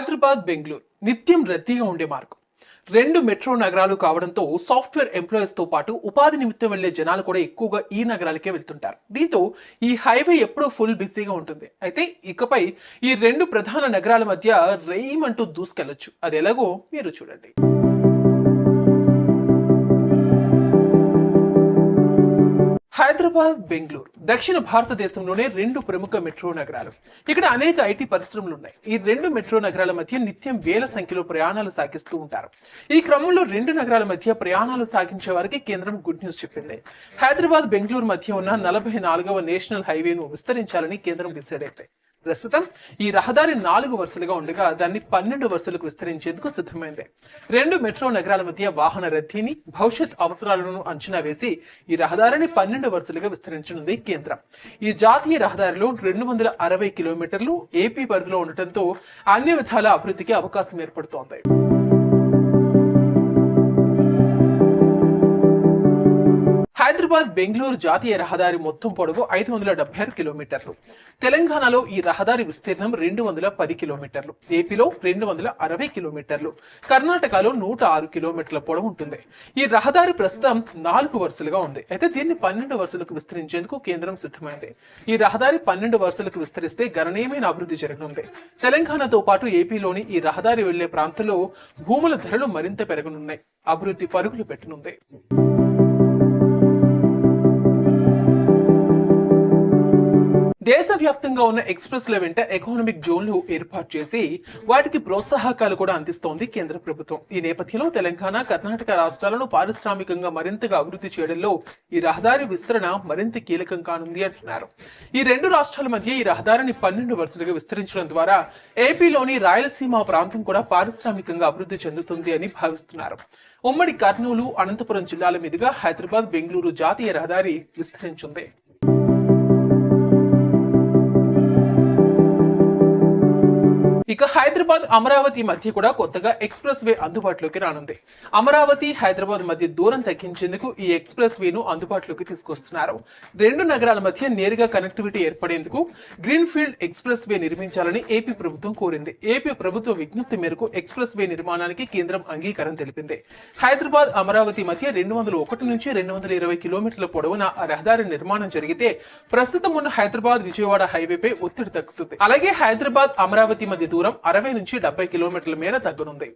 హైదరాబాద్ బెంగళూరు. నిత్యం రద్దీగా ఉండే మార్గం. రెండు మెట్రో నగరాలు కావడంతో సాఫ్ట్వేర్ ఎంప్లాయీస్తో పాటు ఉపాధి నిమిత్తం వెళ్ళే జనాలు కూడా ఎక్కువగా ఈ నగరాలకే వెళ్తుంటారు. దీంతో ఈ హైవే ఎప్పుడూ ఫుల్ బిజీగా ఉంటుంది. అయితే ఇకపై ఈ రెండు ప్రధాన నగరాల మధ్య రేయమంటూ దూసుకెళ్ళొచ్చు. అది ఎలాగో మీరు చూడండి. హైదరాబాద్ బెంగళూరు. దక్షిణ భారతదేశంలోనే రెండు ప్రముఖ మెట్రో నగరాలు. ఇక్కడ అనేక ఐటీ పరిశ్రమలు ఉన్నాయి. ఈ రెండు మెట్రో నగరాల మధ్య నిత్యం వేల సంఖ్యలో ప్రయాణాలు సాగిస్తూ ఉంటారు. ఈ క్రమంలో రెండు నగరాల మధ్య ప్రయాణాలు సాగించే వారికి కేంద్రం గుడ్ న్యూస్ చెప్పింది. హైదరాబాద్ బెంగళూరు మధ్య ఉన్న నలభై నాలుగవ నేషనల్ హైవేను విస్తరించాలని కేంద్రం డిసైడ్ అయితే ప్రస్తుతం ఈ రహదారి నాలుగు వరుసలుగా ఉండగా దాన్ని పన్నెండు వరుసలకు విస్తరించేందుకు సిద్ధమైంది. రెండు మెట్రో నగరాల మధ్య వాహన రద్దీని భవిష్యత్ అవసరాలను అంచనా వేసి ఈ రహదారిని పన్నెండు వరుసలుగా విస్తరించనుంది కేంద్రం. ఈ జాతీయ రహదారిలో రెండు వందల అరవై కిలోమీటర్లు ఏపీ పరిధిలో ఉండటంతో అన్ని విధాల అభివృద్ధికి అవకాశం ఏర్పడుతోంది. హైదరాబాద్ బెంగళూరు జాతీయ రహదారి మొత్తం పొడవు ఐదు వందల డెబ్బై ఆరు కిలోమీటర్లు. తెలంగాణలో ఈ రహదారి విస్తీర్ణం రెండు వందల పది కిలోమీటర్లు. ఏపీలో రెండు వందల అరవై కిలోమీటర్లు. కర్ణాటకలో నూట ఆరు కిలోమీటర్ల పొడవు ఉంటుంది. ఈ రహదారి ప్రస్తుతం నాలుగు వరుసలుగా ఉంది. అయితే దీన్ని పన్నెండు వరుసలకు విస్తరించేందుకు కేంద్రం సిద్ధమైంది. ఈ రహదారి పన్నెండు వరుసలకు విస్తరిస్తే గణనీయమైన అభివృద్ధి జరగనుంది. తెలంగాణతో పాటు ఏపీలోని ఈ రహదారి వెళ్ళే ప్రాంతంలో భూముల ధరలు మరింత పెరగనున్నాయి. అభివృద్ధి పరుగులు పెట్టనుంది. దేశవ్యాప్తంగా ఉన్న ఎక్స్ప్రెస్ వెంట ఎకనామిక్ జోన్లు ఏర్పాటు చేసి వాటికి ప్రోత్సాహకాలు కూడా అందిస్తోంది కేంద్ర ప్రభుత్వం. ఈ నేపథ్యంలో తెలంగాణ కర్ణాటక రాష్ట్రాలను పారిశ్రామికంగా మరింతగా అభివృద్ధి చేయడంలో ఈ రహదారి విస్తరణ మరింత కీలకం కానుంది అంటున్నారు. ఈ రెండు రాష్ట్రాల మధ్య ఈ రహదారిని పన్నెండు వరుసలుగా విస్తరించడం ద్వారా ఏపీలోని రాయలసీమ ప్రాంతం కూడా పారిశ్రామికంగా అభివృద్ధి చెందుతుంది అని భావిస్తున్నారు. ఉమ్మడి కర్నూలు అనంతపురం జిల్లాల మీదుగా హైదరాబాద్ బెంగళూరు జాతీయ రహదారి విస్తరించింది. ఇక హైదరాబాద్ అమరావతి మధ్య కూడా కొత్తగా ఎక్స్ప్రెస్ వే అందుబాటులోకి రానుంది. అమరావతి హైదరాబాద్ మధ్య దూరం తగ్గించేందుకు ఈ ఎక్స్ప్రెస్ వేను అందుబాటులోకి తీసుకొస్తున్నారు. రెండు నగరాల మధ్య నేరుగా కనెక్టివిటీ ఏర్పడేందుకు గ్రీన్ ఫీల్డ్ ఎక్స్ప్రెస్ వే నిర్మించాలని ఏపీ ప్రభుత్వం కోరింది. ఏపీ ప్రభుత్వ విజ్ఞప్తి మేరకు ఎక్స్ప్రెస్ వే నిర్మాణానికి కేంద్రం అంగీకారం తెలిపింది. హైదరాబాద్ అమరావతి మధ్య రెండు వందల ఒకటి నుంచి రెండు వందల ఇరవై కిలోమీటర్ల పొడవున రహదారి నిర్మాణం జరిగితే ప్రస్తుతం ఉన్న హైదరాబాద్ విజయవాడ హైవేపై ఒత్తిడి తగ్గుతుంది. అలాగే హైదరాబాద్ అమరావతి మధ్య దూరం అరవై నుంచి డెబ్బై కిలోమీటర్ల మేర తగ్గనుంది.